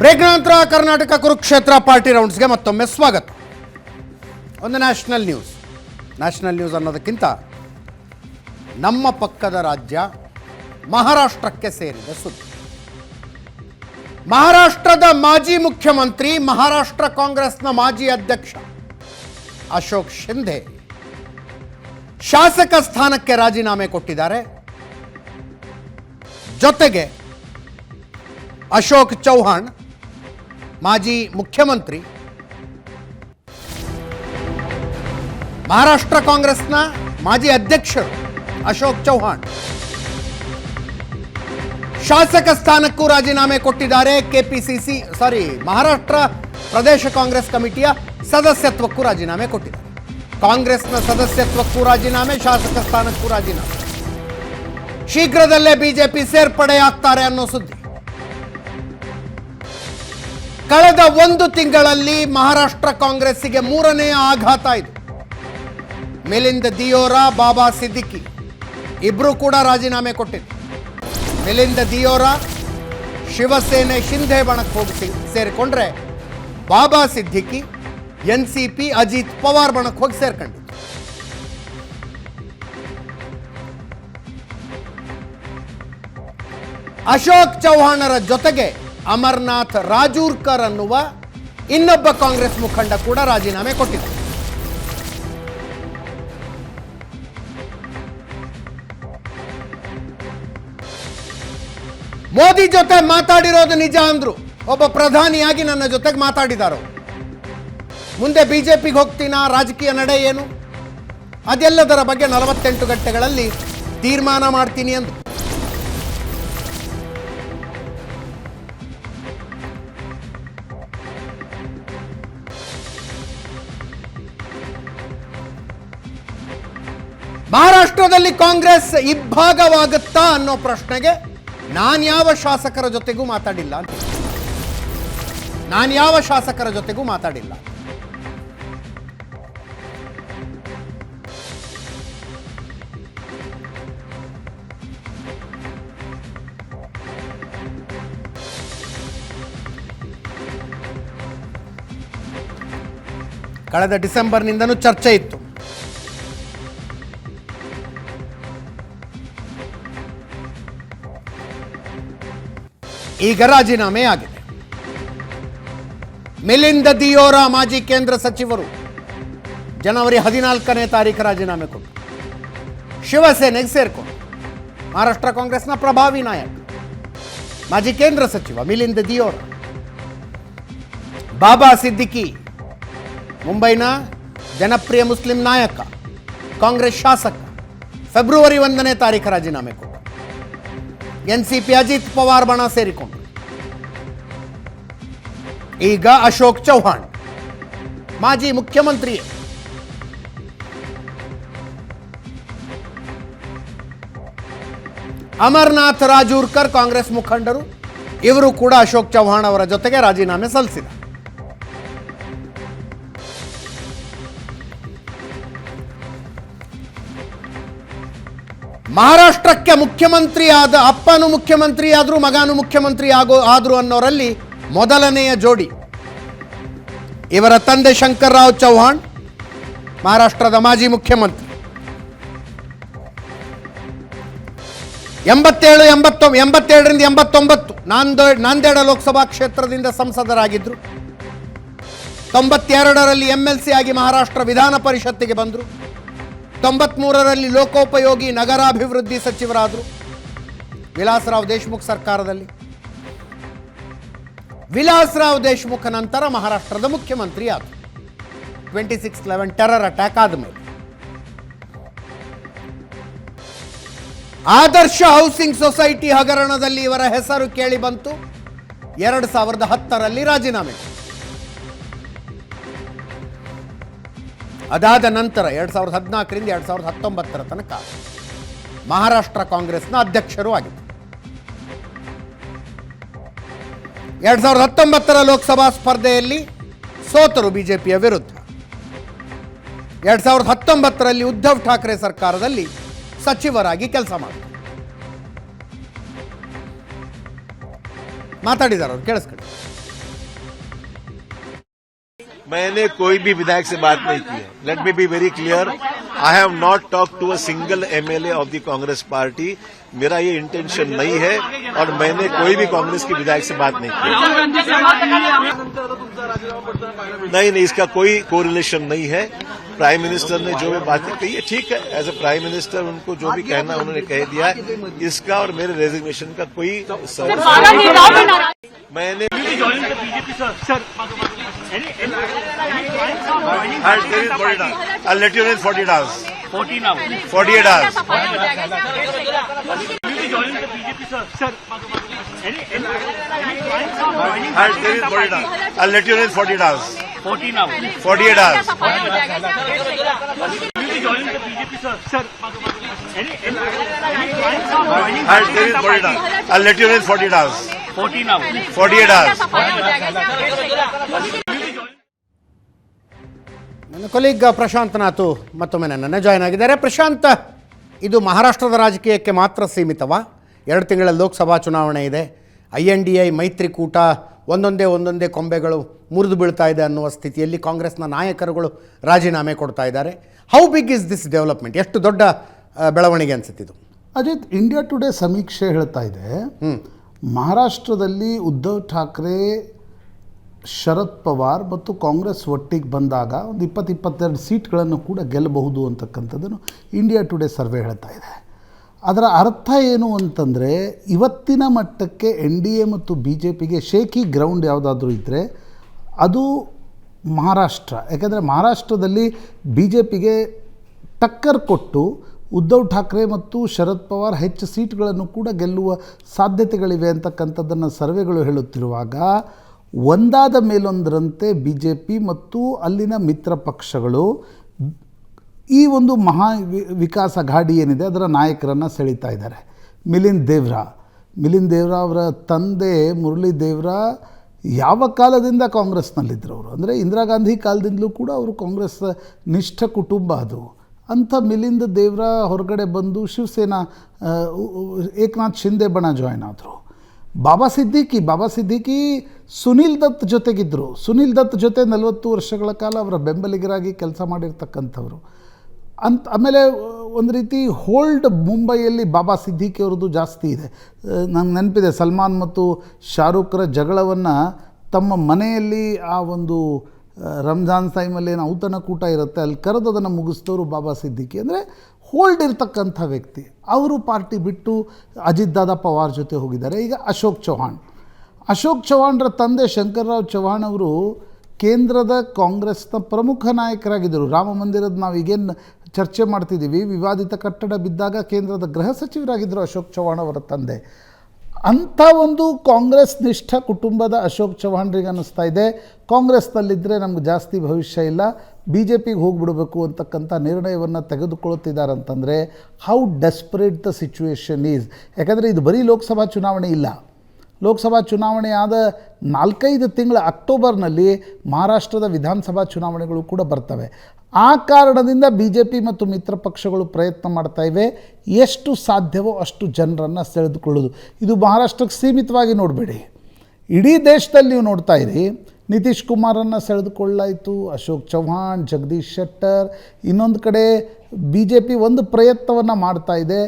Break ನಂತರ Karnataka Kurukshetra party ರೌಂಡ್ಸ್ಗೆ ಮತ್ತೊಮ್ಮೆ ಸ್ವಾಗತ. ಒಂದು ನ್ಯಾಷನಲ್ ನ್ಯೂಸ್. ನ್ಯಾಷನಲ್ ನ್ಯೂಸ್ ಅನ್ನೋದಕ್ಕಿಂತ ನಮ್ಮ ಪಕ್ಕದ ರಾಜ್ಯ ಮಹಾರಾಷ್ಟ್ರಕ್ಕೆ ಸೇರಿದ ಸುದ್ದಿ. ಮಹಾರಾಷ್ಟ್ರದ ಮಾಜಿ ಮುಖ್ಯಮಂತ್ರಿ, ಮಹಾರಾಷ್ಟ್ರ ಕಾಂಗ್ರೆಸ್ನ ಮಾಜಿ ಅಧ್ಯಕ್ಷ ಅಶೋಕ್ ಶಿಂಧೆ ಶಾಸಕ ಸ್ಥಾನಕ್ಕೆ ರಾಜೀನಾಮೆ ಕೊಟ್ಟಿದ್ದಾರೆ. ಜೊತೆಗೆ ಅಶೋಕ್ ಚೌಹಾಣ್ ಮಾಜಿ ಮುಖ್ಯಮಂತ್ರಿ. ಮಹಾರಾಷ್ಟ್ರ ಕಾಂಗ್ರೆಸ್ನ ಮಾಜಿ ಅಧ್ಯಕ್ಷರು ಅಶೋಕ್ ಚೌಹಾಣ್. ಶಾಸಕ ಸ್ಥಾನಕ್ಕೂ ರಾಜೀನಾಮೆ ಕೊಟ್ಟಿದ್ದಾರೆ ಕೆಪಿಸಿಸಿ ಸಾರಿ ಮಹಾರಾಷ್ಟ್ರ ಪ್ರದೇಶ ಕಾಂಗ್ರೆಸ್ ಕಮಿಟಿಯ ಸದಸ್ಯತ್ವಕ್ಕೂ ರಾಜೀನಾಮೆ ಕೊಟ್ಟಿದ್ದಾರೆ. ಕಾಂಗ್ರೆಸ್ನ ಸದಸ್ಯತ್ವಕ್ಕೂ ರಾಜೀನಾಮೆ, ಶಾಸಕ ಸ್ಥಾನಕ್ಕೂ ರಾಜೀನಾಮೆ. ಶೀಘ್ರದಲ್ಲೇ ಬಿಜೆಪಿ ಸೇರ್ಪಡೆಯಾಗ್ತಾರೆ ಅನ್ನೋ ಸುದ್ದಿ. ಕಳೆದ ಒಂದು ತಿಂಗಳಲ್ಲಿ ಮಹಾರಾಷ್ಟ್ರ ಕಾಂಗ್ರೆಸ್ಸಿಗೆ ಮೂರನೇ ಆಘಾತ ಇದು. ಮಿಲಿಂದ ದಿಯೋರಾ, ಬಾಬಾ ಸಿದ್ದಿಕಿ ಇಬ್ರು ಕೂಡ ರಾಜೀನಾಮೆ ಕೊಟ್ಟಿದ್ರು. ಮಿಲಿಂದ ದಿಯೋರಾ, ಶಿವಸೇನೆ ಶಿಂಧೆ ಬಣಕ್ಕೆ ಹೋಗಿ ಸೇರಿಕೊಂಡ್ರೆ Baba Siddique, N C P Ajit Pawar ಬಣಕ್ಕೆ ಹೋಗಿ ಸೇರ್ಕೊಂಡ್ರು. ಅಶೋಕ್ ಚೌಹಾಣರ ಜೊತೆಗೆ ಅಮರ್ನಾಥ್ ರಾಜೂರ್ಕರ್ ಅನ್ನುವ ಇನ್ನೊಬ್ಬ ಕಾಂಗ್ರೆಸ್ ಮುಖಂಡ ಕೂಡ ರಾಜೀನಾಮೆ ಕೊಟ್ಟಿದ್ದಾರೆ ಮೋದಿ ಜೊತೆ ಮಾತಾಡಿರೋದು ನಿಜ ಅಂದ್ರು. ಒಬ್ಬ ಪ್ರಧಾನಿಯಾಗಿ ನನ್ನ ಜೊತೆಗೆ ಮಾತಾಡಿದಾರು. ಮುಂದೆ ಬಿಜೆಪಿಗೆ ಹೋಗ್ತೀನಾ? ರಾಜಕೀಯ ನಡೆ ಏನು? ಅದೆಲ್ಲದರ ಬಗ್ಗೆ ನಲವತ್ತೆಂಟು ಗಂಟೆಗಳಲ್ಲಿ ತೀರ್ಮಾನ ಮಾಡ್ತೀನಿ ಅಂದ್ರು. ಮಹಾರಾಷ್ಟ್ರದಲ್ಲಿ ಕಾಂಗ್ರೆಸ್ ಇಬ್ಬಾಗವಾಗುತ್ತಾ ಅನ್ನೋ ಪ್ರಶ್ನೆಗೆ ನಾನು ಯಾವ ಶಾಸಕರ ಜೊತೆಗೂ ಮಾತಾಡಿಲ್ಲ ನಾನು ಯಾವ ಶಾಸಕರ ಜೊತೆಗೂ ಮಾತಾಡಿಲ್ಲ. ಕಳೆದ ಡಿಸೆಂಬರ್ನಿಂದನೂ ಚರ್ಚೆ ಇತ್ತು. ಈಗ ರಾಜೀನಾಮೆ ಆಗಿದೆ. ಮಿಲಿಂದ ದಿಯೋರಾ ಮಾಜಿ ಕೇಂದ್ರ ಸಚಿವರು ಜನವರಿ ಹದಿನಾಲ್ಕನೇ ತಾರೀಕು ರಾಜೀನಾಮೆ ಕೊಟ್ಟರು. ಶಿವಸೇನೆಗೆ ಸೇರ್ಕೊಂಡು ಮಹಾರಾಷ್ಟ್ರ ಕಾಂಗ್ರೆಸ್ನ ಪ್ರಭಾವಿ ನಾಯಕ, ಮಾಜಿ ಕೇಂದ್ರ ಸಚಿವ ಮಿಲಿಂದ ದಿಯೋರಾ. ಬಾಬಾ ಸಿದ್ದಿಕಿ, ಮುಂಬೈನ ಜನಪ್ರಿಯ ಮುಸ್ಲಿಂ ನಾಯಕ, ಕಾಂಗ್ರೆಸ್ ಶಾಸಕ, ಫೆಬ್ರವರಿ ಒಂದನೇ ತಾರೀಕು ರಾಜೀನಾಮೆ ಕೊಟ್ಟರು. N C P Ajit Pawar ಬಣ ಸೇರಿಕೊಂಡ್ರು ಈಗ ಅಶೋಕ್ ಚೌಹಾಣ್, ಮಾಜಿ ಮುಖ್ಯಮಂತ್ರಿ. ಅಮರ್ನಾಥ್ ರಾಜೂರ್ಕರ್ ಕಾಂಗ್ರೆಸ್ ಮುಖಂಡರು, ಇವರು ಕೂಡ ಅಶೋಕ್ ಚೌಹಾಣ್ ಅವರ ಜೊತೆಗೆ ರಾಜೀನಾಮೆ ಸಲ್ಲಿಸಿದ ಮಹಾರಾಷ್ಟ್ರಕ್ಕೆ ಮುಖ್ಯಮಂತ್ರಿ ಆದ ಅಪ್ಪನು ಮುಖ್ಯಮಂತ್ರಿ ಆದರೂ ಮಗನು ಮುಖ್ಯಮಂತ್ರಿ ಆಗೋ ಆದರು ಅನ್ನೋರಲ್ಲಿ ಮೊದಲನೆಯ ಜೋಡಿ ಇವರ ತಂದೆ ಶಂಕರ್ರಾವ್ ಚೌಹಾಣ್, ಮಹಾರಾಷ್ಟ್ರದ ಮಾಜಿ ಮುಖ್ಯಮಂತ್ರಿ. ಎಂಬತ್ತೇಳು, ಎಂಬತ್ತೊ, ಎಂಬತ್ತೇಳರಿಂದ ಎಂಬತ್ತೊಂಬತ್ತು ನಾಂದೇಡ್ ನಾಂದೇಡ ಲೋಕಸಭಾ ಕ್ಷೇತ್ರದಿಂದ ಸಂಸದರಾಗಿದ್ದರು ತೊಂಬತ್ತೆರಡರಲ್ಲಿ ಎಂ ಎಲ್ ಸಿ ಆಗಿ ಮಹಾರಾಷ್ಟ್ರ ವಿಧಾನ ಪರಿಷತ್ತಿಗೆ ಬಂದರು. ತೊಂಬತ್ಮೂರರಲ್ಲಿ ಲೋಕೋಪಯೋಗಿ ನಗರಾಭಿವೃದ್ಧಿ ಸಚಿವರಾದರು. ವಿಲಾಸರಾವ್ ದೇಶ್ಮುಖ್ ಸರ್ಕಾರದಲ್ಲಿ. ವಿಲಾಸರಾವ್ ದೇಶ್ಮುಖ ನಂತರ ಮಹಾರಾಷ್ಟ್ರದ ಮುಖ್ಯಮಂತ್ರಿ ಆದರು twenty six eleven terror attack ಆದಮೇಲೆ. ಆದರ್ಶ ಹೌಸಿಂಗ್ ಸೊಸೈಟಿ ಹಗರಣದಲ್ಲಿ ಇವರ ಹೆಸರು ಕೇಳಿ ಬಂತು. ಎರಡು ಸಾವಿರದ ಹತ್ತರಲ್ಲಿ ರಾಜೀನಾಮೆ. ಅದಾದ ನಂತರ ಎರಡು ಸಾವಿರದ ಹದಿನಾಲ್ಕರಿಂದ ಎರಡು ಸಾವಿರದ ಹತ್ತೊಂಬತ್ತರ ತನಕ ಮಹಾರಾಷ್ಟ್ರ ಕಾಂಗ್ರೆಸ್ನ ಅಧ್ಯಕ್ಷರೂ ಆಗಿದ್ದರು ಎರಡು ಸಾವಿರದ ಹತ್ತೊಂಬತ್ತರ ಲೋಕಸಭಾ ಸ್ಪರ್ಧೆಯಲ್ಲಿ ಸೋತರು ಬಿಜೆಪಿಯ ವಿರುದ್ಧ. ಎರಡು ಸಾವಿರದ ಹತ್ತೊಂಬತ್ತರಲ್ಲಿ ಉದ್ಧವ್ ಠಾಕ್ರೆ ಸರ್ಕಾರದಲ್ಲಿ ಸಚಿವರಾಗಿ ಕೆಲಸ ಮಾಡಿದರು ಮಾತಾಡಿದಾರ ಅವ್ರು, ಕೇಳಿಸ್ಕೊಳ್ಳಿ. मैंने कोई भी विधायक से बात नहीं की है। Let me be very clear I have not talk to a single MLA of the Congress party मेरा ये इंटेंशन नहीं है और मैंने कोई भी कांग्रेस के विधायक से बात नहीं की। नहीं नहीं इसका कोई कोरिलेशन नहीं है। प्राइम मिनिस्टर ने जो भी बातें कही है ठीक है एज ए प्राइम मिनिस्टर उनको जो भी कहना उन्होंने कह दिया इसका और मेरे रेजिग्नेशन का कोई मैंने forty dance forty eight hours sir. Any, any, any clients are joining? I'll let you know in fourteen hours forty eight hours sir sir in ನನ್ನ ಕೊಲೀಗ್ ಪ್ರಶಾಂತನಾಥು ಮತ್ತೊಮ್ಮೆ ನನ್ನನ್ನು ಜಾಯ್ನ್ ಆಗಿದ್ದಾರೆ. ಪ್ರಶಾಂತ ಇದು ಮಹಾರಾಷ್ಟ್ರದ ರಾಜಕೀಯಕ್ಕೆ ಮಾತ್ರ ಸೀಮಿತವಾ? ಎರಡು ತಿಂಗಳ ಲೋಕಸಭಾ ಚುನಾವಣೆ ಇದೆ. ಐ ಎನ್ ಡಿ ಐ ಮೈತ್ರಿಕೂಟ ಒಂದೊಂದೇ ಒಂದೊಂದೇ ಕೊಂಬೆಗಳು ಮುರಿದು ಬೀಳ್ತಾ ಇದೆ ಅನ್ನುವ ಸ್ಥಿತಿಯಲ್ಲಿ ಕಾಂಗ್ರೆಸ್ನ ನಾಯಕರುಗಳು ರಾಜೀನಾಮೆ ಕೊಡ್ತಾ ಇದ್ದಾರೆ. How big is this development ಎಷ್ಟು ದೊಡ್ಡ ಬೆಳವಣಿಗೆ ಅನಿಸುತ್ತಿದ್ದು ಅಜಿತ್ ಇಂಡಿಯಾ ಟುಡೇ ಸಮೀಕ್ಷೆ ಹೇಳ್ತಾ ಇದೆ. ಮಹಾರಾಷ್ಟ್ರದಲ್ಲಿ ಉದ್ಧವ್ ಠಾಕ್ರೆ ಶರದ್ ಪವಾರ್ ಮತ್ತು ಕಾಂಗ್ರೆಸ್ ಒಟ್ಟಿಗೆ ಬಂದಾಗ ಒಂದು ಇಪ್ಪತ್ತು ಇಪ್ಪತ್ತೆರಡು ಸೀಟ್ಗಳನ್ನು ಕೂಡ ಗೆಲ್ಲಬಹುದು ಅಂತಕ್ಕಂಥದ್ದನ್ನು ಇಂಡಿಯಾ ಟುಡೇ ಸರ್ವೆ ಹೇಳ್ತಾ ಇದೆ. ಅದರ ಅರ್ಥ ಏನು ಅಂತಂದರೆ, ಇವತ್ತಿನ ಮಟ್ಟಕ್ಕೆ ಎನ್ ಡಿ ಎ ಮತ್ತು ಬಿ ಜೆ ಪಿಗೆ ಶೇಕಿ ಗ್ರೌಂಡ್ ಯಾವುದಾದ್ರೂ ಇದ್ದರೆ ಅದು ಮಹಾರಾಷ್ಟ್ರ. ಯಾಕೆಂದರೆ ಮಹಾರಾಷ್ಟ್ರದಲ್ಲಿ ಬಿ ಜೆ ಪಿಗೆ ಟಕ್ಕರ್ ಕೊಟ್ಟು ಉದ್ಧವ್ ಠಾಕ್ರೆ ಮತ್ತು ಶರದ್ ಪವಾರ್ ಹೆಚ್ಚು ಸೀಟ್ಗಳನ್ನು ಕೂಡ ಗೆಲ್ಲುವ ಸಾಧ್ಯತೆಗಳಿವೆ ಅಂತಕ್ಕಂಥದ್ದನ್ನು ಸರ್ವೆಗಳು ಹೇಳುತ್ತಿರುವಾಗ, ಒಂದಾದ ಮೇಲೊಂದರಂತೆ ಬಿ ಜೆ ಪಿ ಮತ್ತು ಅಲ್ಲಿನ ಮಿತ್ರ ಪಕ್ಷಗಳು ಈ ಒಂದು ಮಹಾ ವಿಕಾಸ ಗಾಡಿ ಏನಿದೆ, ಅದರ ನಾಯಕರನ್ನು ಸೆಳೀತಾ ಇದ್ದಾರೆ. ಮಿಲಿಂದ್ ದೇವ್ರಾ. ಮಿಲಿಂದ್ ದೇವ್ರಾ ಅವರ ತಂದೆ ಮುರಳಿ ದೇವ್ರಾ ಯಾವ ಕಾಲದಿಂದ ಕಾಂಗ್ರೆಸ್ನಲ್ಲಿದ್ದರು ಅವರು? ಅಂದರೆ ಇಂದಿರಾ ಗಾಂಧಿ ಕಾಲದಿಂದಲೂ ಕೂಡ ಅವರು ಕಾಂಗ್ರೆಸ್ ನಿಷ್ಠ ಕುಟುಂಬ ಅದು. ಅಂಥ ಮಿಲಿಂದ ದೇವ್ರಾ ಹೊರಗಡೆ ಬಂದು ಶಿವಸೇನಾ ಏಕನಾಥ್ ಶಿಂದೆ ಬಣ ಜಾಯ್ನ್ ಆದರು. ಬಾಬಾ ಸಿದ್ದಿಕಿ ಬಾಬಾ ಸಿದ್ದಿಕಿ ಸುನೀಲ್ ದತ್ ಜೊತೆಗಿದ್ದರು ಸುನೀಲ್ ದತ್ ಜೊತೆ ನಲವತ್ತು ವರ್ಷಗಳ ಕಾಲ ಅವರ ಬೆಂಬಲಿಗರಾಗಿ ಕೆಲಸ ಮಾಡಿರ್ತಕ್ಕಂಥವ್ರು. ಅಂತ ಆಮೇಲೆ ಒಂದು ರೀತಿ ಹೋಲ್ಡ್ ಮುಂಬೈಯಲ್ಲಿ ಬಾಬಾ ಸಿದ್ದಿಕಿ ಅವ್ರದ್ದು ಜಾಸ್ತಿ ಇದೆ. ನಂಗೆ ನೆನಪಿದೆ ಸಲ್ಮಾನ್ ಮತ್ತು ಶಾರುಖ್ರ ಜಗಳವನ್ನು ತಮ್ಮ ಮನೆಯಲ್ಲಿ ಆ ಒಂದು ರಂಜಾನ್ ಟೈಮಲ್ಲಿ ಏನು ಔತಣಕೂಟ ಇರುತ್ತೆ, ಅಲ್ಲಿ ಕರೆದು ಅದನ್ನು ಬಾಬಾ ಸಿದ್ದಿಕಿ. ಅಂದರೆ ಹೋಲ್ಡ್ ಇರ್ತಕ್ಕಂಥ ವ್ಯಕ್ತಿ. ಅವರು ಪಾರ್ಟಿ ಬಿಟ್ಟು ಅಜಿತ್ ದಾದಾ ಪವಾರ್ ಜೊತೆ ಹೋಗಿದ್ದಾರೆ. ಈಗ ಅಶೋಕ್ ಚೌಹಾಣ್. ಅಶೋಕ್ ಚೌಹಾಣ್ರ ತಂದೆ ಶಂಕರ್ರಾವ್ ಚೌಹಾಣ್ ಅವರು ಕೇಂದ್ರದ ಕಾಂಗ್ರೆಸ್ನ ಪ್ರಮುಖ ನಾಯಕರಾಗಿದ್ದರು. ರಾಮ ಮಂದಿರದ ನಾವು ಈಗೇನು ಚರ್ಚೆ ಮಾಡ್ತಿದ್ದೀವಿ. ವಿವಾದಿತ ಕಟ್ಟಡ ಬಿದ್ದಾಗ ಕೇಂದ್ರದ ಗೃಹ ಸಚಿವರಾಗಿದ್ದರು ಅಶೋಕ್ ಚೌಹಾಣ್ ಅವರ ತಂದೆ. ಅಂಥ ಒಂದು ಕಾಂಗ್ರೆಸ್ ನಿಷ್ಠ ಕುಟುಂಬದ ಅಶೋಕ್ ಚೌಹಾಣ್ರಿಗೆ ಅನ್ನಿಸ್ತಾ ಇದೆ. ಕಾಂಗ್ರೆಸ್ನಲ್ಲಿದ್ದರೆ ನಮ್ಗೆ ಜಾಸ್ತಿ ಭವಿಷ್ಯ ಇಲ್ಲ. ಬಿ ಜೆ ಪಿಗೆ ಹೋಗಿಬಿಡಬೇಕು ಅಂತಕ್ಕಂಥ ನಿರ್ಣಯವನ್ನು ತೆಗೆದುಕೊಳ್ಳುತ್ತಿದ್ದಾರೆ ಅಂತಂದರೆ how desperate the situation is ಯಾಕಂದರೆ ಇದು ಬರೀ ಲೋಕಸಭಾ ಚುನಾವಣೆ ಇಲ್ಲ. ಲೋಕಸಭಾ ಚುನಾವಣೆ ಆದ ನಾಲ್ಕೈದು ತಿಂಗಳ ಅಕ್ಟೋಬರ್ನಲ್ಲಿ ಮಹಾರಾಷ್ಟ್ರದ ವಿಧಾನಸಭಾ ಚುನಾವಣೆಗಳು ಕೂಡ ಬರ್ತವೆ. ಆ ಕಾರಣದಿಂದ ಬಿ ಜೆ ಪಿ ಮತ್ತು ಮಿತ್ರ ಪಕ್ಷಗಳು ಪ್ರಯತ್ನ ಮಾಡ್ತಾ ಇವೆ. ಎಷ್ಟು ಸಾಧ್ಯವೋ ಅಷ್ಟು ಜನರನ್ನು ಸೆಳೆದುಕೊಳ್ಳೋದು ಇದು ಮಹಾರಾಷ್ಟ್ರಕ್ಕೆ ಸೀಮಿತವಾಗಿ ನೋಡಬೇಡಿ. ಇಡೀ ದೇಶದಲ್ಲಿ ನೀವು ನೋಡ್ತಾ ಇರಿ. ನಿತೀಶ್ ಕುಮಾರನ್ನು ಸೆಳೆದುಕೊಳ್ಳಾಯಿತು ಅಶೋಕ್ ಚೌಹಾಣ್ ಜಗದೀಶ್ ಶೆಟ್ಟರ್, ಇನ್ನೊಂದು ಕಡೆ ಬಿ ಜೆ ಪಿ ಒಂದು ಪ್ರಯತ್ನವನ್ನು ಮಾಡ್ತಾ ಇದೆ.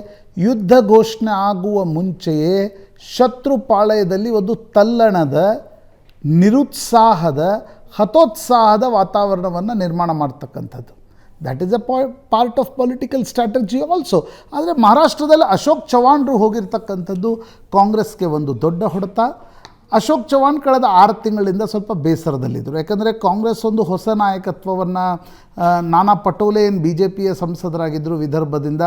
ಯುದ್ಧ ಘೋಷಣೆ ಆಗುವ ಮುಂಚೆಯೇ ಶತ್ರು ಪಾಳಯದಲ್ಲಿ ಒಂದು ತಲ್ಲಣದ, ನಿರುತ್ಸಾಹದ, ಹತೋತ್ಸಾಹದ ವಾತಾವರಣವನ್ನು ನಿರ್ಮಾಣ ಮಾಡ್ತಕ್ಕಂಥದ್ದು. That is a part of political strategy also ಆದರೆ ಮಹಾರಾಷ್ಟ್ರದಲ್ಲಿ ಅಶೋಕ್ ಚವಾಣರು ಹೋಗಿರ್ತಕ್ಕಂಥದ್ದು ಕಾಂಗ್ರೆಸ್ಗೆ ಒಂದು ದೊಡ್ಡ ಹೊಡೆತ. ಅಶೋಕ್ ಚೌಹಾಣ್ ಕಳೆದ ಆರು ತಿಂಗಳಿಂದ ಸ್ವಲ್ಪ ಬೇಸರದಲ್ಲಿದ್ದರು. ಯಾಕಂದರೆ ಕಾಂಗ್ರೆಸ್ ಒಂದು ಹೊಸ ನಾಯಕತ್ವವನ್ನು ನಾನಾ ಪಟೋಲೆ ಏನು ಬಿ ಜೆ ಪಿಯ ಸಂಸದರಾಗಿದ್ದರು ವಿದರ್ಭದಿಂದ,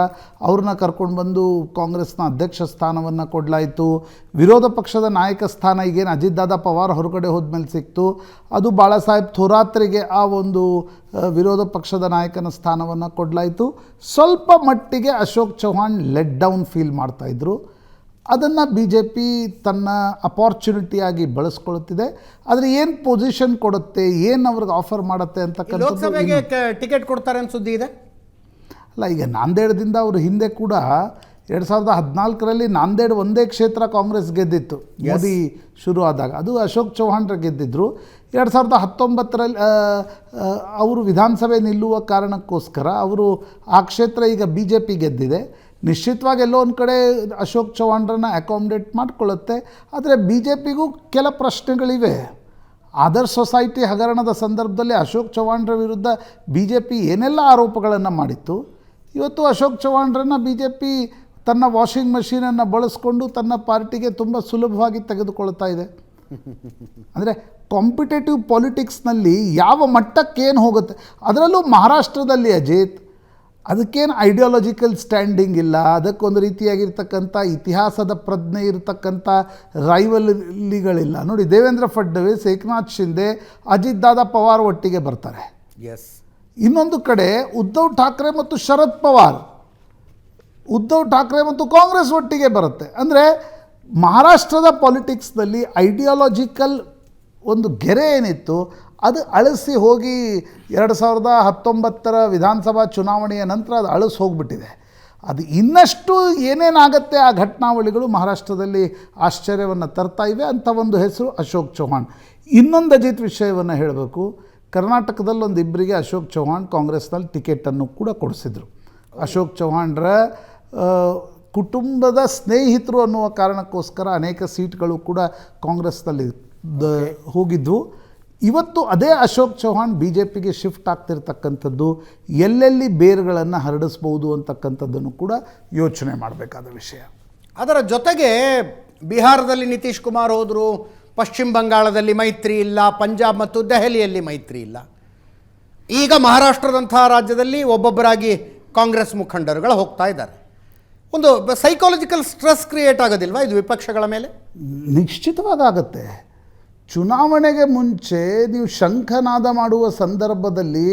ಅವ್ರನ್ನ ಕರ್ಕೊಂಡು ಬಂದು ಕಾಂಗ್ರೆಸ್ನ ಅಧ್ಯಕ್ಷ ಸ್ಥಾನವನ್ನು ಕೊಡಲಾಯಿತು. ವಿರೋಧ ಪಕ್ಷದ ನಾಯಕ ಸ್ಥಾನ ಈಗೇನು ಅಜಿತ್ ದಾದಾ ಪವಾರ್ ಹೊರಗಡೆ ಹೋದ್ಮೇಲೆ ಸಿಕ್ತು. ಅದು ಬಾಳಾ ಸಾಹೇಬ್ ಥೋರಾತ್ರಿಗೆ ಆ ಒಂದು ವಿರೋಧ ಪಕ್ಷದ ನಾಯಕನ ಸ್ಥಾನವನ್ನು ಕೊಡಲಾಯಿತು. ಸ್ವಲ್ಪ ಮಟ್ಟಿಗೆ Ashok Chavan let down feel ಮಾಡ್ತಾಯಿದ್ರು ಅದನ್ನು ಬಿ ಜೆ ಪಿ ತನ್ನ ಅಪಾರ್ಚುನಿಟಿಯಾಗಿ ಬಳಸ್ಕೊಳ್ತಿದೆ. ಆದರೆ ಏನು ಪೊಸಿಷನ್ ಕೊಡುತ್ತೆ ಏನು ಅವ್ರಿಗೆ ಆಫರ್ ಮಾಡುತ್ತೆ ಅಂತ ಟಿಕೆಟ್ ಕೊಡ್ತಾರೆ ಅಂತ ಸುದ್ದಿ ಇದೆ? ಅಲ್ಲ ಈಗ ನಾಂದೇಡದಿಂದ ಅವರು ಹಿಂದೆ ಕೂಡ ಎರಡು ಸಾವಿರದ ಹದಿನಾಲ್ಕರಲ್ಲಿ ನಾಂದೇಡ್ ಒಂದೇ ಕ್ಷೇತ್ರ ಕಾಂಗ್ರೆಸ್ ಗೆದ್ದಿತ್ತು. ಮೋದಿ ಶುರು ಆದಾಗ. ಅದು ಅಶೋಕ್ ಚೌಹಾಣ್ರ ಗೆದ್ದಿದ್ರು. ಎರಡು ಸಾವಿರದ ಹತ್ತೊಂಬತ್ತರಲ್ಲಿ ಅವರು ವಿಧಾನಸಭೆ ನಿಲ್ಲುವ ಕಾರಣಕ್ಕೋಸ್ಕರ ಅವರು ಆ ಕ್ಷೇತ್ರ ಈಗ ಬಿ ಜೆ ಪಿ ಗೆದ್ದಿದೆ. ನಿಶ್ಚಿತವಾಗಿ ಎಲ್ಲೋ ಒಂದು ಕಡೆ ಅಶೋಕ್ ಚೌಹಾಣ್ರನ್ನ ಅಕಾಮಿಡೇಟ್ ಮಾಡಿಕೊಳ್ಳುತ್ತೆ. ಆದರೆ ಬಿ ಜೆ ಪಿಗೂ ಕೆಲ ಪ್ರಶ್ನೆಗಳಿವೆ. ಅದರ್ ಸೊಸೈಟಿ ಹಗರಣದ ಸಂದರ್ಭದಲ್ಲಿ ಅಶೋಕ್ ಚೌಹಾಣ್ರ ವಿರುದ್ಧ ಬಿ ಜೆ ಪಿ ಏನೆಲ್ಲ ಆರೋಪಗಳನ್ನು ಮಾಡಿತ್ತು? ಇವತ್ತು ಅಶೋಕ್ ಚೌಹಾಣ್ರನ್ನ ಬಿ ಜೆ ಪಿ ತನ್ನ ವಾಷಿಂಗ್ ಮಷೀನನ್ನು ಬಳಸ್ಕೊಂಡು ತನ್ನ ಪಾರ್ಟಿಗೆ ತುಂಬ ಸುಲಭವಾಗಿ ತೆಗೆದುಕೊಳ್ತಾ ಇದೆ. ಅಂದರೆ ಕಾಂಪಿಟೇಟಿವ್ ಪಾಲಿಟಿಕ್ಸ್ನಲ್ಲಿ ಯಾವ ಮಟ್ಟಕ್ಕೇನು ಹೋಗುತ್ತೆ? ಅದರಲ್ಲೂ ಮಹಾರಾಷ್ಟ್ರದಲ್ಲಿ ಅಜಿತ್ ಅದಕ್ಕೇನು ಐಡಿಯಾಲಜಿಕಲ್ ಸ್ಟ್ಯಾಂಡಿಂಗ್ ಇಲ್ಲ. ಅದಕ್ಕೊಂದು ರೀತಿಯಾಗಿರ್ತಕ್ಕಂಥ ಇತಿಹಾಸದ ಪ್ರಜ್ಞೆ ಇರತಕ್ಕಂಥ ರೈವಲ್ಲಿಗಳಿಲ್ಲ ನೋಡಿ ದೇವೇಂದ್ರ ಫಡ್ನವೀಸ್ ಏಕನಾಥ್ ಶಿಂದೆ ಅಜಿತ್ ದಾದಾ ಪವಾರ್ ಒಟ್ಟಿಗೆ ಬರ್ತಾರೆ. ಎಸ್ ಇನ್ನೊಂದು ಕಡೆ ಉದ್ಧವ್ ಠಾಕ್ರೆ ಮತ್ತು ಶರದ್ ಪವಾರ್ ಉದ್ಧವ್ ಠಾಕ್ರೆ ಮತ್ತು ಕಾಂಗ್ರೆಸ್ ಒಟ್ಟಿಗೆ ಬರುತ್ತೆ. ಅಂದರೆ ಮಹಾರಾಷ್ಟ್ರದ ಪಾಲಿಟಿಕ್ಸ್ನಲ್ಲಿ ಐಡಿಯಾಲಜಿಕಲ್ ಒಂದು ಗೆರೆ ಏನಿತ್ತು ಅದು ಅಳಿಸಿ ಹೋಗಿ ಎರಡು ಸಾವಿರದ ಹತ್ತೊಂಬತ್ತರ ವಿಧಾನಸಭಾ ಚುನಾವಣೆಯ ನಂತರ ಅದು ಅಳಿಸಿ ಹೋಗಿಬಿಟ್ಟಿದೆ. ಅದು ಇನ್ನಷ್ಟು ಏನೇನಾಗತ್ತೆ ಆ ಘಟನಾವಳಿಗಳು ಮಹಾರಾಷ್ಟ್ರದಲ್ಲಿ ಆಶ್ಚರ್ಯವನ್ನು ತರ್ತಾ ಇವೆ ಅಂಥ ಒಂದು ಹೆಸರು ಅಶೋಕ್ ಚೌಹಾಣ್. ಇನ್ನೊಂದು ಅಜಿತ್ ವಿಷಯವನ್ನು ಹೇಳಬೇಕು. ಕರ್ನಾಟಕದಲ್ಲಿ ಒಂದು ಇಬ್ಬರಿಗೆ ಅಶೋಕ್ ಚೌಹಾಣ್ ಕಾಂಗ್ರೆಸ್ನಲ್ಲಿ ಟಿಕೆಟನ್ನು ಕೂಡ ಕೊಡಿಸಿದರು. ಅಶೋಕ್ ಚೌಹಾಣ್ರ ಕುಟುಂಬದ ಸ್ನೇಹಿತರು ಅನ್ನುವ ಕಾರಣಕ್ಕೋಸ್ಕರ ಅನೇಕ ಸೀಟ್ಗಳು ಕೂಡ ಕಾಂಗ್ರೆಸ್ನಲ್ಲಿ ಹೋಗಿದ್ದವು ಇವತ್ತು ಅದೇ ಅಶೋಕ್ ಚೌಹಾಣ್ ಬಿ ಜೆ ಪಿಗೆ ಶಿಫ್ಟ್ ಆಗ್ತಿರ್ತಕ್ಕಂಥದ್ದು ಎಲ್ಲೆಲ್ಲಿ ಬೇರುಗಳನ್ನು ಹರಡಿಸ್ಬೋದು ಅಂತಕ್ಕಂಥದ್ದನ್ನು ಕೂಡ ಯೋಚನೆ ಮಾಡಬೇಕಾದ ವಿಷಯ. ಅದರ ಜೊತೆಗೆ ಬಿಹಾರದಲ್ಲಿ ನಿತೀಶ್ ಕುಮಾರ್ ಹೋದರು ಪಶ್ಚಿಮ ಬಂಗಾಳದಲ್ಲಿ ಮೈತ್ರಿ ಇಲ್ಲ ಪಂಜಾಬ್ ಮತ್ತು ದೆಹಲಿಯಲ್ಲಿ ಮೈತ್ರಿ ಇಲ್ಲ. ಈಗ ಮಹಾರಾಷ್ಟ್ರದಂತಹ ರಾಜ್ಯದಲ್ಲಿ ಒಬ್ಬೊಬ್ಬರಾಗಿ ಕಾಂಗ್ರೆಸ್ ಮುಖಂಡರುಗಳು ಹೋಗ್ತಾ ಇದ್ದಾರೆ. ಒಂದು ಸೈಕಾಲಜಿಕಲ್ ಸ್ಟ್ರೆಸ್ ಕ್ರಿಯೇಟ್ ಆಗೋದಿಲ್ವಾ ಇದು ವಿಪಕ್ಷಗಳ ಮೇಲೆ? ನಿಶ್ಚಿತವಾಗಿ ಆಗುತ್ತೆ ಚುನಾವಣೆಗೆ ಮುಂಚೆ ನೀವು ಶಂಖನಾದ ಮಾಡುವ ಸಂದರ್ಭದಲ್ಲಿ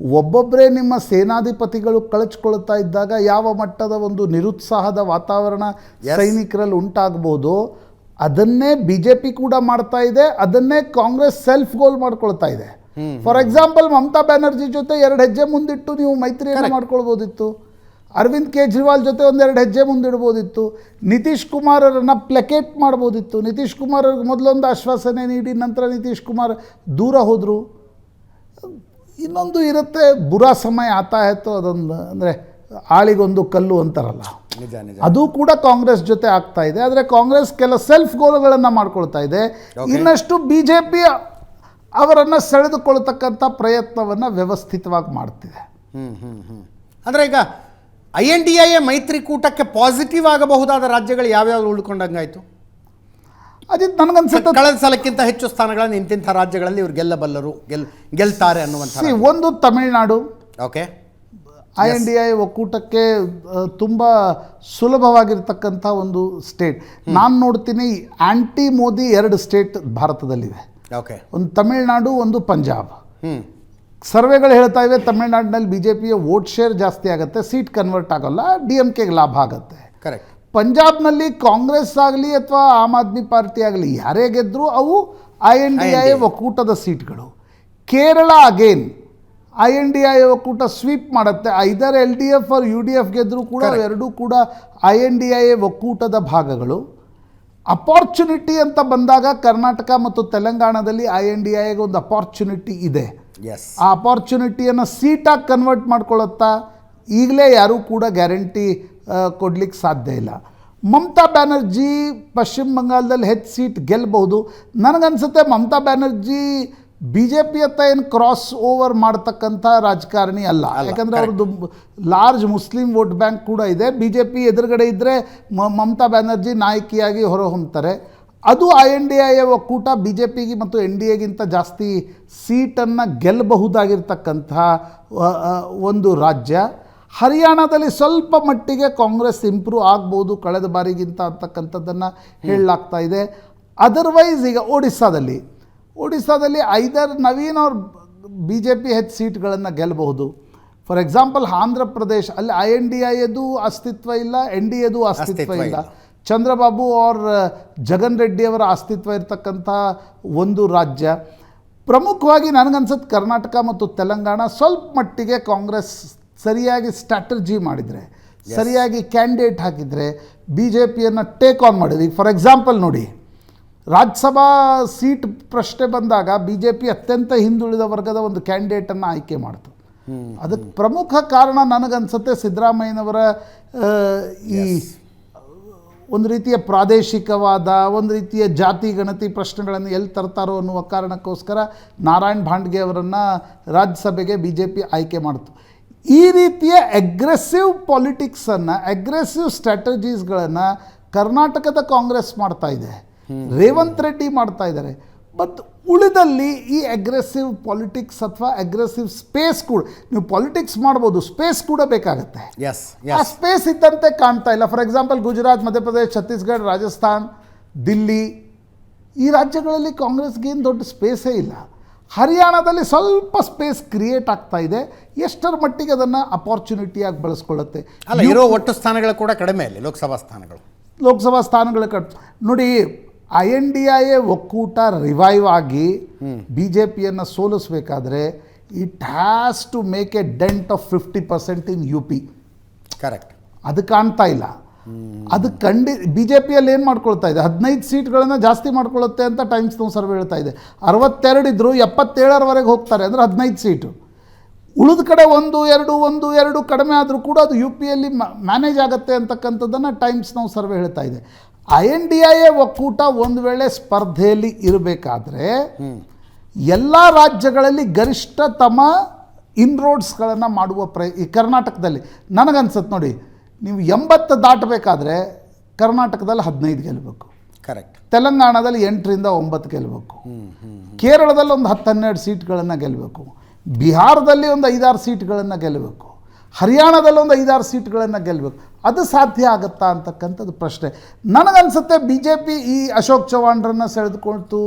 ಒಬ್ಬೊಬ್ಬರೇ ನಿಮ್ಮ ಸೇನಾಧಿಪತಿಗಳು ಕಳಚ್ಕೊಳ್ತಾ ಇದ್ದಾಗ ಯಾವ ಮಟ್ಟದ ಒಂದು ನಿರುತ್ಸಾಹದ ವಾತಾವರಣ ಸೈನಿಕರಲ್ಲಿ ಉಂಟಾಗ್ಬೋದು ಅದನ್ನೇ ಬಿ ಜೆ ಪಿ ಕೂಡ ಮಾಡ್ತಾ ಇದೆ ಅದನ್ನೇ ಕಾಂಗ್ರೆಸ್ ಸೆಲ್ಫ್ ಗೋಲ್ ಮಾಡ್ಕೊಳ್ತಾ ಇದೆ. ಫಾರ್ ಎಕ್ಸಾಂಪಲ್ ಮಮತಾ ಬ್ಯಾನರ್ಜಿ ಜೊತೆ ಎರಡು ಹೆಜ್ಜೆ ಮುಂದಿಟ್ಟು ನೀವು ಮೈತ್ರಿಯನ್ನು ಮಾಡ್ಕೊಳ್ಬೋದಿತ್ತು. ಅರವಿಂದ್ ಕೇಜ್ರಿವಾಲ್ ಜೊತೆ ಒಂದೆರಡು ಹೆಜ್ಜೆ ಮುಂದಿಡ್ಬೋದಿತ್ತು. ನಿತೀಶ್ ಕುಮಾರರನ್ನು ಪ್ಲಕೇಟ್ ಮಾಡ್ಬೋದಿತ್ತು. ನಿತೀಶ್ ಕುಮಾರ್ ಅವ್ರಿಗೆ ಮೊದಲೊಂದು ಆಶ್ವಾಸನೆ ನೀಡಿ ನಂತರ ನಿತೀಶ್ ಕುಮಾರ್ ದೂರ ಹೋದರು. ಇನ್ನೊಂದು ಇರುತ್ತೆ ಬುರಾ ಸಮಯ ಆತ ಆಯಿತು ಅದೊಂದು ಅಂದರೆ ಆಳಿಗೊಂದು ಕಲ್ಲು ಅಂತಾರಲ್ಲ. ಅದು ಕೂಡ ಕಾಂಗ್ರೆಸ್ ಜೊತೆ ಆಗ್ತಾ ಇದೆ. ಆದರೆ ಕಾಂಗ್ರೆಸ್ ಕೆಲ ಸೆಲ್ಫ್ ಗೋಲ್ಗಳನ್ನು ಮಾಡ್ಕೊಳ್ತಾ ಇದೆ. ಇನ್ನಷ್ಟು ಬಿ ಜೆ ಪಿ ಅವರನ್ನು ಸೆಳೆದುಕೊಳ್ತಕ್ಕಂಥ ಪ್ರಯತ್ನವನ್ನು ವ್ಯವಸ್ಥಿತವಾಗಿ ಮಾಡ್ತಿದೆ. ಹ್ಞೂ ಹ್ಞೂ ಹ್ಞೂ ಅಂದರೆ ಈಗ I N D I A ಮೈತ್ರಿಕೂಟಕ್ಕೆ positive ಆಗಬಹುದಾದ ರಾಜ್ಯಗಳು ಯಾವ್ಯಾವ ಉಳ್ಕೊಂಡಂಗಾಯ್ತು? ಅಜಿತ್ ನನಗನ್ಸುತ್ತೆ. ಕಳೆದ ಸಲಕ್ಕಿಂತ ಹೆಚ್ಚು ಸ್ಥಾನಗಳನ್ನು ಇಂತಿಂಥ ರಾಜ್ಯಗಳಲ್ಲಿ ಇವ್ರು ಗೆಲ್ಲಬಲ್ಲರು ಗೆಲ್ ಗೆಲ್ತಾರೆ ಅನ್ನುವಂಥ ಒಂದು Tamil Nadu. Okay I N D I ಒಕ್ಕೂಟಕ್ಕೆ ತುಂಬ ಸುಲಭವಾಗಿರ್ತಕ್ಕಂಥ ಒಂದು ಸ್ಟೇಟ್. ನಾನು ನೋಡ್ತೀನಿ ಆ್ಯಂಟಿ ಮೋದಿ ಎರಡು ಸ್ಟೇಟ್ ಭಾರತದಲ್ಲಿದೆ. ಓಕೆ ಒಂದು ತಮಿಳುನಾಡು ಒಂದು ಪಂಜಾಬ್. ಸರ್ವೆಗಳು ಹೇಳ್ತಾ ಇವೆ ತಮಿಳುನಾಡಿನಲ್ಲಿ ಬಿ ಜೆ ಪಿಯ ವೋಟ್ ಶೇರ್ ಜಾಸ್ತಿ ಆಗುತ್ತೆ ಸೀಟ್ ಕನ್ವರ್ಟ್ ಆಗೋಲ್ಲ ಡಿ ಎಂ ಕೆಗೆ ಲಾಭ ಆಗುತ್ತೆ. ಕರೆಕ್ಟ್ ಪಂಜಾಬ್ನಲ್ಲಿ ಕಾಂಗ್ರೆಸ್ ಆಗಲಿ ಅಥವಾ ಆಮ್ ಆದ್ಮಿ ಪಾರ್ಟಿ ಆಗಲಿ ಯಾರೇ ಗೆದ್ದರೂ ಅವು ಐ ಎನ್ ಡಿ ಐ ಒಕ್ಕೂಟದ ಸೀಟ್ಗಳು. Kerala again I N D I ಒಕ್ಕೂಟ ಸ್ವೀಪ್ ಮಾಡುತ್ತೆ either L D F R U D F ಗೆದ್ದರೂ ಕೂಡ ಎರಡೂ ಕೂಡ ಐ ಎನ್ ಡಿ ಐ ಒಕ್ಕೂಟದ ಭಾಗಗಳು. ಅಪಾರ್ಚುನಿಟಿ ಅಂತ ಬಂದಾಗ ಕರ್ನಾಟಕ ಮತ್ತು ತೆಲಂಗಾಣದಲ್ಲಿ ಐ ಎನ್ ಡಿ ಐಗೆ ಒಂದು ಅಪಾರ್ಚುನಿಟಿ ಇದೆ. ಆ ಅಪಾರ್ಚುನಿಟಿಯನ್ನು ಸೀಟಾಗಿ ಕನ್ವರ್ಟ್ ಮಾಡ್ಕೊಳ್ಳುತ್ತಾ ಈಗಲೇ ಯಾರೂ ಕೂಡ ಗ್ಯಾರಂಟಿ ಕೊಡ್ಲಿಕ್ಕೆ ಸಾಧ್ಯ ಇಲ್ಲ. ಮಮತಾ ಬ್ಯಾನರ್ಜಿ ಪಶ್ಚಿಮ ಬಂಗಾಳದಲ್ಲಿ ಹೆಚ್ಚು ಸೀಟ್ ಗೆಲ್ಲಬಹುದು ನನಗನ್ಸುತ್ತೆ Mamata Banerjee B J P ಹತ್ತ ಏನು ಕ್ರಾಸ್ ಓವರ್ ಮಾಡ್ತಕ್ಕಂಥ ರಾಜಕಾರಣಿ ಅಲ್ಲ. ಯಾಕಂದರೆ ಅವ್ರದ್ದು ಲಾರ್ಜ್ ಮುಸ್ಲಿಂ ವೋಟ್ ಬ್ಯಾಂಕ್ ಕೂಡ ಇದೆ. ಬಿ ಜೆ ಪಿ ಎದುರುಗಡೆ ಇದ್ದರೆ ಮಮತಾ ಬ್ಯಾನರ್ಜಿ ನಾಯಕಿಯಾಗಿ ಹೊರಹೊಮ್ಮುತ್ತಾರೆ ಅದು ಐ ಎನ್ ಡಿ ಎ ಒಕ್ಕೂಟ ಬಿ ಜೆ ಪಿಗೆ ಮತ್ತು ಎನ್ ಡಿ ಎಗಿಂತ ಜಾಸ್ತಿ ಸೀಟನ್ನು ಗೆಲ್ಲಬಹುದಾಗಿರ್ತಕ್ಕಂಥ ಆ, ಆ, ಒಂದು ರಾಜ್ಯ. ಹರಿಯಾಣದಲ್ಲಿ ಸ್ವಲ್ಪ ಮಟ್ಟಿಗೆ ಕಾಂಗ್ರೆಸ್ ಇಂಪ್ರೂವ್ ಆಗ್ಬೋದು ಕಳೆದ ಬಾರಿಗಿಂತ ಅಂತಕ್ಕಂಥದ್ದನ್ನು ಹೇಳಲಾಗ್ತಾ ಇದೆ. ಅದರ್ವೈಸ್ ಈಗ ಒಡಿಸ್ಸಾದಲ್ಲಿ ಒಡಿಸ್ಸಾದಲ್ಲಿ ಐದರ್ ನವೀನ್ ಅವ್ರ ಬಿ ಜೆ ಪಿ ಹೆಚ್ಚು ಸೀಟ್ಗಳನ್ನು ಗೆಲ್ಲಬಹುದು. ಫಾರ್ ಎಕ್ಸಾಂಪಲ್ ಆಂಧ್ರ ಪ್ರದೇಶ ಅಲ್ಲಿ ಐ ಎನ್ ಡಿ ಎದು ಅಸ್ತಿತ್ವ ಇಲ್ಲ ಎನ್ ಡಿ ಎದು ಅಸ್ತಿತ್ವ ಇಲ್ಲ. ಚಂದ್ರಬಾಬು ಅವ್ರ ಜಗನ್ ರೆಡ್ಡಿಯವರ ಅಸ್ತಿತ್ವ ಇರತಕ್ಕಂಥ ಒಂದು ರಾಜ್ಯ. ಪ್ರಮುಖವಾಗಿ ನನಗನ್ಸುತ್ತೆ ಕರ್ನಾಟಕ ಮತ್ತು ತೆಲಂಗಾಣ ಸ್ವಲ್ಪ ಮಟ್ಟಿಗೆ ಕಾಂಗ್ರೆಸ್ ಸರಿಯಾಗಿ ಸ್ಟ್ರಾಟಜಿ ಮಾಡಿದರೆ ಸರಿಯಾಗಿ ಕ್ಯಾಂಡಿಡೇಟ್ ಹಾಕಿದರೆ ಬಿ ಜೆ ಪಿಯನ್ನು ಟೇಕ್ ಆನ್ ಮಾಡಿದ್ರು ಈಗ ಫಾರ್ ಎಕ್ಸಾಂಪಲ್ ನೋಡಿ ರಾಜ್ಯಸಭಾ ಸೀಟ್ ಪ್ರಶ್ನೆ ಬಂದಾಗ ಬಿ ಜೆ ಪಿ ಅತ್ಯಂತ ಹಿಂದುಳಿದ ವರ್ಗದ ಒಂದು ಕ್ಯಾಂಡಿಡೇಟನ್ನು ಆಯ್ಕೆ ಮಾಡ್ತು. ಅದಕ್ಕೆ ಪ್ರಮುಖ ಕಾರಣ ನನಗನ್ಸುತ್ತೆ ಸಿದ್ದರಾಮಯ್ಯನವರ ಈ ಒಂದು ರೀತಿಯ ಪ್ರಾದೇಶಿಕವಾದ ಒಂದು ರೀತಿಯ ಜಾತಿ ಗಣತಿ ಪ್ರಶ್ನೆಗಳನ್ನು ಎಲ್ಲಿ ತರ್ತಾರೋ ಅನ್ನುವ ಕಾರಣಕ್ಕೋಸ್ಕರ ನಾರಾಯಣ್ ಭಾಂಡ್ಗೆ ಅವರನ್ನು ರಾಜ್ಯಸಭೆಗೆ ಬಿ ಜೆ ಪಿ ಆಯ್ಕೆ ಮಾಡ್ತು. ಈ ರೀತಿಯ ಅಗ್ರೆಸಿವ್ ಪಾಲಿಟಿಕ್ಸನ್ನು ಅಗ್ರೆಸಿವ್ ಸ್ಟ್ರಾಟಜೀಸ್ಗಳನ್ನು ಕರ್ನಾಟಕದ ಕಾಂಗ್ರೆಸ್ ಮಾಡ್ತಾ ಇದೆ. ರೇವಂತ್ ರೆಡ್ಡಿ ಮಾಡ್ತಾ ಇದ್ದಾರೆ. ಬಟ್ ಉಳಿದಲ್ಲಿ ಈ ಅಗ್ರೆಸಿವ್ ಪಾಲಿಟಿಕ್ಸ್ ಅಥವಾ ಅಗ್ರೆಸಿವ್ ಸ್ಪೇಸ್ ಕೂಡ ನೀವು ಪಾಲಿಟಿಕ್ಸ್ ಮಾಡ್ಬೋದು ಸ್ಪೇಸ್ ಕೂಡ ಬೇಕಾಗುತ್ತೆ. ಎಸ್ ಆ ಸ್ಪೇಸ್ ಇದ್ದಂತೆ ಕಾಣ್ತಾ ಇಲ್ಲ. ಫಾರ್ ಎಕ್ಸಾಂಪಲ್ ಗುಜರಾತ್ ಮಧ್ಯಪ್ರದೇಶ ಛತ್ತೀಸ್ಗಢ ರಾಜಸ್ಥಾನ್ ದಿಲ್ಲಿ ಈ ರಾಜ್ಯಗಳಲ್ಲಿ ಕಾಂಗ್ರೆಸ್ಗೆ ಏನು ದೊಡ್ಡ ಸ್ಪೇಸೇ ಇಲ್ಲ. ಹರಿಯಾಣದಲ್ಲಿ ಸ್ವಲ್ಪ ಸ್ಪೇಸ್ ಕ್ರಿಯೇಟ್ ಆಗ್ತಾ ಇದೆ. ಎಷ್ಟರ ಮಟ್ಟಿಗೆ ಅದನ್ನು ಅಪಾರ್ಚುನಿಟಿಯಾಗಿ ಬಳಸ್ಕೊಳ್ಳುತ್ತೆ? ಅಲ್ಲ ಇರೋ ಒಟ್ಟು ಸ್ಥಾನಗಳು ಕೂಡ ಕಡಿಮೆ ಇಲ್ಲಿ ಲೋಕಸಭಾ ಸ್ಥಾನಗಳು. ಲೋಕಸಭಾ ಸ್ಥಾನಗಳು ಕಟ್ ನೋಡಿ I N D I A ಒಕ್ಕೂಟ ರಿವೈವ್ ಆಗಿ ಬಿ ಜೆ ಪಿಯನ್ನು ಸೋಲಿಸಬೇಕಾದ್ರೆ it has to make a dent of fifty percent in U P correct ಅದು ಕಾಣ್ತಾ ಇಲ್ಲ. ಅದು ಕಂಡಿ ಬಿ ಜೆ ಪಿಯಲ್ಲಿ ಏನು ಮಾಡ್ಕೊಳ್ತಾ ಇದೆ? ಹದಿನೈದು ಸೀಟ್ಗಳನ್ನು ಜಾಸ್ತಿ ಮಾಡ್ಕೊಳ್ಳುತ್ತೆ ಅಂತ ಟೈಮ್ಸ್ ನಾವು ಸರ್ವೆ ಹೇಳ್ತಾ ಇದೆ. ಅರವತ್ತೆರಡು ಇದ್ದರು ಎಪ್ಪತ್ತೇಳರವರೆಗೆ ಹೋಗ್ತಾರೆ ಅಂದರೆ ಹದಿನೈದು ಸೀಟು. ಉಳಿದ ಕಡೆ ಒಂದು ಎರಡು ಒಂದು ಎರಡು ಕಡಿಮೆ ಆದರೂ ಕೂಡ ಅದು ಯು ಪಿಯಲ್ಲಿ ಮ್ಯಾನೇಜ್ ಆಗುತ್ತೆ ಅಂತಕ್ಕಂಥದ್ದನ್ನು ಟೈಮ್ಸ್ ನಾವು ಸರ್ವೆ ಹೇಳ್ತಾ ಇದೆ. I N D I A ಒಕ್ಕೂಟ ಒಂದು ವೇಳೆ ಸ್ಪರ್ಧೆಯಲ್ಲಿ ಇರಬೇಕಾದ್ರೆ ಎಲ್ಲ ರಾಜ್ಯಗಳಲ್ಲಿ ಗರಿಷ್ಠತಮ ಇನ್ರೋಡ್ಸ್ಗಳನ್ನು ಮಾಡುವ ಪ್ರಯ ಈ ಕರ್ನಾಟಕದಲ್ಲಿ. ನನಗನ್ಸತ್ತೆ ನೋಡಿ ನೀವು ಎಂಬತ್ತು ದಾಟಬೇಕಾದ್ರೆ ಕರ್ನಾಟಕದಲ್ಲಿ ಹದಿನೈದು ಗೆಲ್ಲಬೇಕು ಕರೆಕ್ಟ್ ತೆಲಂಗಾಣದಲ್ಲಿ ಎಂಟರಿಂದ ಒಂಬತ್ತು ಗೆಲ್ಲಬೇಕು ಕೇರಳದಲ್ಲಿ ಒಂದು ಹತ್ತು ಹನ್ನೆರಡು ಸೀಟ್ಗಳನ್ನು ಗೆಲ್ಲಬೇಕು ಬಿಹಾರದಲ್ಲಿ ಒಂದು ಐದಾರು ಸೀಟ್ಗಳನ್ನು ಗೆಲ್ಲಬೇಕು ಹರಿಯಾಣದಲ್ಲಿ ಒಂದು ಐದಾರು ಸೀಟ್ಗಳನ್ನು ಗೆಲ್ಲಬೇಕು ಅದು ಸಾಧ್ಯ ಆಗುತ್ತಾ ಅಂತಕ್ಕಂಥದ್ದು ಪ್ರಶ್ನೆ. ನನಗನ್ಸುತ್ತೆ ಬಿ ಜೆ ಪಿ ಈ ಅಶೋಕ್ ಚವ್ಹಾಣ್ರನ್ನು ಸೆಳೆದುಕೊಳ್ತು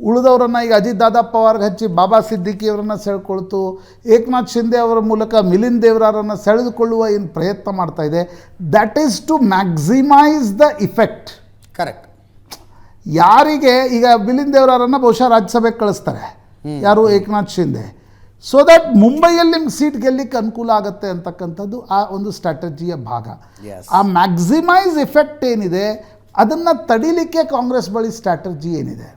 ಉಳಿದವರನ್ನು ಈಗ ಅಜಿತ್ ದಾದಾ ಪವಾರ್ಗೆ ಹಚ್ಚಿ ಬಾಬಾ ಸಿದ್ದಿಕಿಯವರನ್ನು ಸೆಳ್ಕೊಳ್ತು ಏಕನಾಥ್ ಶಿಂದೆ ಅವರ ಮೂಲಕ ಮಿಲಿಂದ್ ದೇವರನ್ನು ಸೆಳೆದುಕೊಳ್ಳುವ ಏನು ಪ್ರಯತ್ನ ಮಾಡ್ತಾ ಇದೆ. That is to maximise the effect correct ಯಾರಿಗೆ ಈಗ ಮಿಲಿನ್ ದೇವರನ್ನು ಬಹುಶಃ ರಾಜ್ಯಸಭೆಗೆ ಕಳಿಸ್ತಾರೆ. ಯಾರು? ಏಕನಾಥ್ ಶಿಂದೆ ಸೊ ದಟ್ ಮುಂಬೈಯಲ್ಲಿ ನಿಮ್ಗೆ ಸೀಟ್ ಗೆಲ್ಲಿಕ್ಕೆ ಅನುಕೂಲ ಆಗುತ್ತೆ ಅಂತಕ್ಕಂಥದ್ದು ಆ ಒಂದು ಸ್ಟ್ರಾಟಜಿಯ ಭಾಗ. ಆ ಮ್ಯಾಕ್ಸಿಮೈಸ್ ಎಫೆಕ್ಟ್ ಏನಿದೆ ಅದನ್ನು ತಡಿಲಿಕ್ಕೆ ಕಾಂಗ್ರೆಸ್ ಬಳಿ ಸ್ಟ್ರಾಟಜಿ ಏನಿದೆ?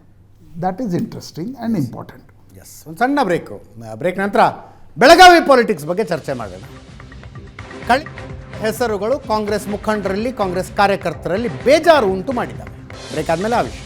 That is interesting and important as ಒಂದು ಸಣ್ಣ ಬ್ರೇಕು ಬ್ರೇಕ್ ನಂತರ ಬೆಳಗಾವಿ ಪಾಲಿಟಿಕ್ಸ್ ಬಗ್ಗೆ ಚರ್ಚೆ ಮಾಡೋಣ. ಕಳಿ ಹೆಸರುಗಳು ಕಾಂಗ್ರೆಸ್ ಮುಖಂಡರಲ್ಲಿ ಕಾಂಗ್ರೆಸ್ ಕಾರ್ಯಕರ್ತರಲ್ಲಿ ಬೇಜಾರು ಉಂಟು ಮಾಡಿದ್ದಾವೆ. ಬ್ರೇಕ್ ಆದಮೇಲೆ ಆ ವಿಷಯ